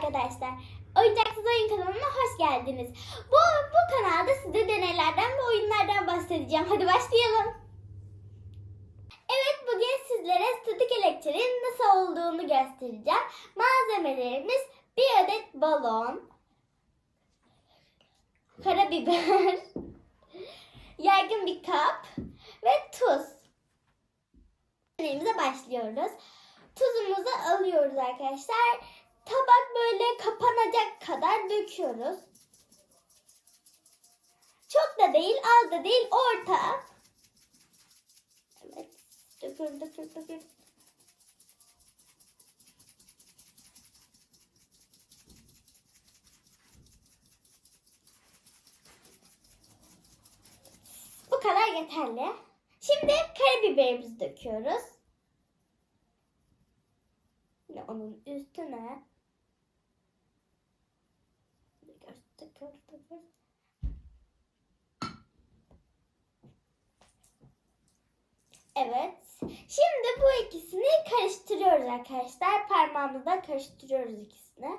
arkadaşlar. Oyuncaksız Oyun kanalına hoş geldiniz. Bu, bu kanalda size deneylerden ve oyunlardan bahsedeceğim. Hadi başlayalım. Evet bugün sizlere statik elektriğin nasıl olduğunu göstereceğim. Malzemelerimiz bir adet balon, karabiber, yaygın bir kap ve tuz. Deneyimize başlıyoruz. Tuzumuzu alıyoruz arkadaşlar. Tabak böyle kapanacak kadar döküyoruz. Çok da değil, az da değil, orta. Evet, dökür, dökür, dökür. Bu kadar yeterli. Şimdi karabiberimizi döküyoruz. Ve onun üstüne tıkır tıkır tıkır. Evet. Şimdi bu ikisini karıştırıyoruz arkadaşlar. Parmağımızla karıştırıyoruz ikisini.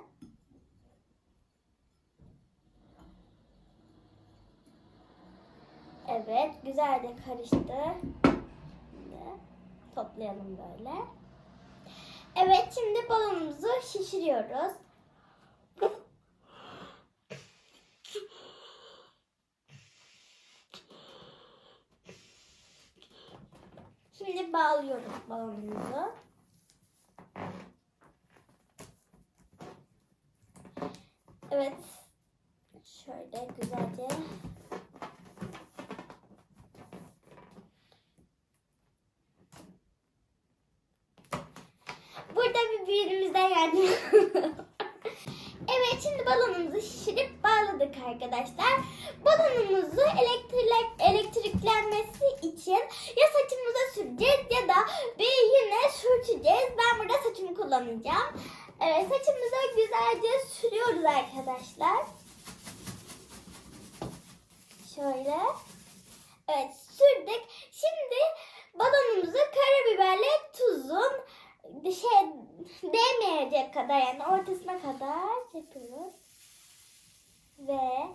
Evet, güzelce karıştı. Şimdi toplayalım böyle. Evet, şimdi balonumuzu şişiriyoruz. Şimdi bağlıyoruz balonumuzu. Evet. Şöyle güzelce Burada bir büyüğümüzden yardım Evet şimdi balonumuzu şişirip bağladık arkadaşlar. Balonumuzu elektrik, elektriklenmesi kullanacağım. Evet saçımıza güzelce sürüyoruz arkadaşlar. Şöyle. Evet sürdük. Şimdi balonumuzu karabiberle tuzun şey değmeyecek kadar yani ortasına kadar yapıyoruz. Ve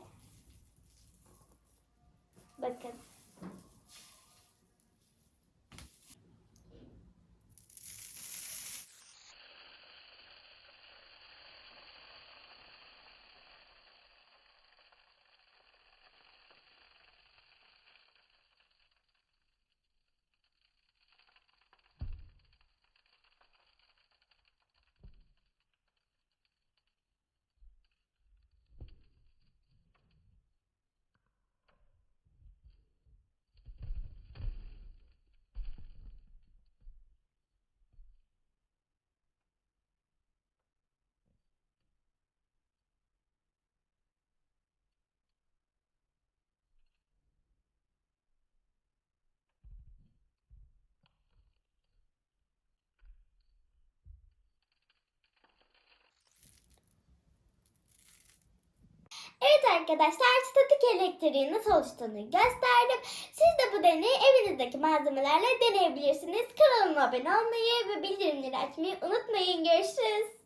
Evet arkadaşlar statik elektriğin nasıl oluştuğunu gösterdim. Siz de bu deneyi evinizdeki malzemelerle deneyebilirsiniz. Kanalıma abone olmayı ve bildirimleri açmayı unutmayın. Görüşürüz.